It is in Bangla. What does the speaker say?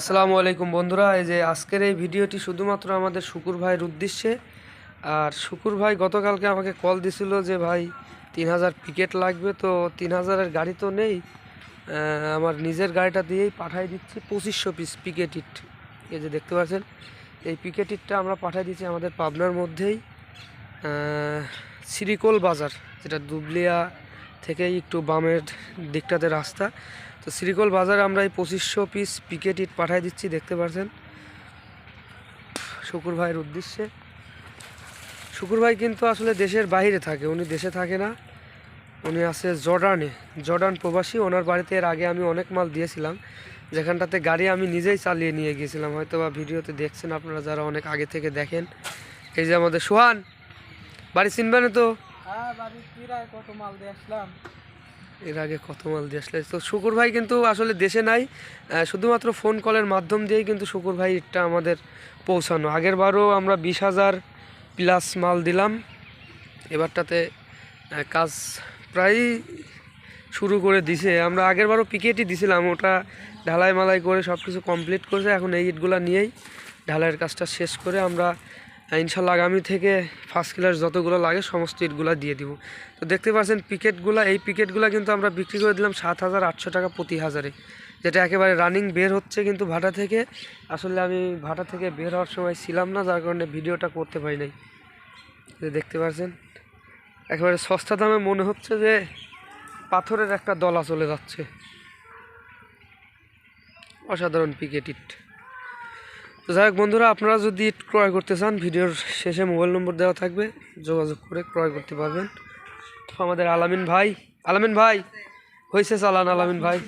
আসসালামু আলাইকুম বন্ধুরা, এই যে আজকের এই ভিডিওটি শুধুমাত্র আমাদের শুকুর ভাইয়ের উদ্দেশ্যে। আর শুকুর ভাই গতকালকে আমাকে কল দিছিল যে, ভাই, তিন হাজার পিকেট লাগবে। তো তিন হাজারের গাড়ি তো নেই। আমার নিজের গাড়িটা দিয়েই পাঠাই দিচ্ছি, পঁচিশশো পিস পিকেট ইট এই যে দেখতে পাচ্ছেন, এই পিকেট ইটটা আমরা পাঠাই দিচ্ছি আমাদের পাবনার মধ্যেই। সিরিকোল বাজার, যেটা দুবলিয়া থেকে একটু বামের দিকটাতে রাস্তা। তো সিরিকোল বাজারে আমরা এই পঁচিশশো পিস পিকেট ইট পাঠাই দিচ্ছি, দেখতে পাচ্ছেন শুকুর ভাইয়ের উদ্দেশ্যে। শুকুর ভাই কিন্তু আসলে দেশের বাইরে থাকে, উনি দেশে থাকে না। উনি আছে জর্ডানে। জর্ডান প্রবাসী, ওনার বাড়িতে এর আগে আমি অনেক মাল দিয়েছিলাম। যেখানটাতে গাড়ি আমি নিজেই চালিয়ে নিয়ে গিয়েছিলাম। হয়তো বা ভিডিওতে দেখছেন আপনারা যারা অনেক আগে থেকে দেখেন। এই যে আমাদের সোহান, বাড়ি চিনবেন তো? হ্যাঁ কত মাল দিয়ে আসলাম? এর আগে কত মাল দিয়ে আসলে? তো শুকুর ভাই কিন্তু আসলে দেশে নাই শুধুমাত্র ফোন কলের মাধ্যম দিয়েই কিন্তু শুকুর ভাই এটা আমাদের পৌঁছানো। আগের বারও আমরা বিশ হাজার প্লাস মাল দিলাম। এবারটাতে কাজ প্রায় শুরু করে দিছে। আমরা আগের বারও পিকেটই দিছিলাম, ওটা ঢালাই মালাই করে সব কিছু কমপ্লিট করেছে। এখন এই ইটগুলো নিয়েই ঢালাইয়ের কাজটা শেষ করে আমরা ইনশাল্লাহ আগামী থেকে ফার্স্ট ক্লাস যতগুলো লাগে সমস্ত ইটগুলো দিয়ে দিব। তো দেখতে পাচ্ছেন পিকেটগুলো এই পিকেটগুলো কিন্তু আমরা বিক্রি করে দিলাম সাত হাজার আটশো টাকা প্রতি হাজারে। যেটা একেবারে রানিং বের হচ্ছে কিন্তু ভাটা থেকে। আসলে আমি ভাটা থেকে বের হওয়ার সময় ছিলাম না, যার কারণে ভিডিওটা করতে পারি নাই। দেখতে পাচ্ছেন, একেবারে সস্তা দামে মনে হচ্ছে যে পাথরের একটা দলা চলে যাচ্ছে। অসাধারণ পিকেট ইট তো যাই হোক বন্ধুরা, আপনারা যদি ক্রয় করতে চান, ভিডিওর শেষে মোবাইল নম্বর দেওয়া থাকবে, যোগাযোগ করে ক্রয় করতে পারবেন। আমাদের আলামিন ভাই আলামিন ভাই হয়েছে চালান আলামিন ভাই।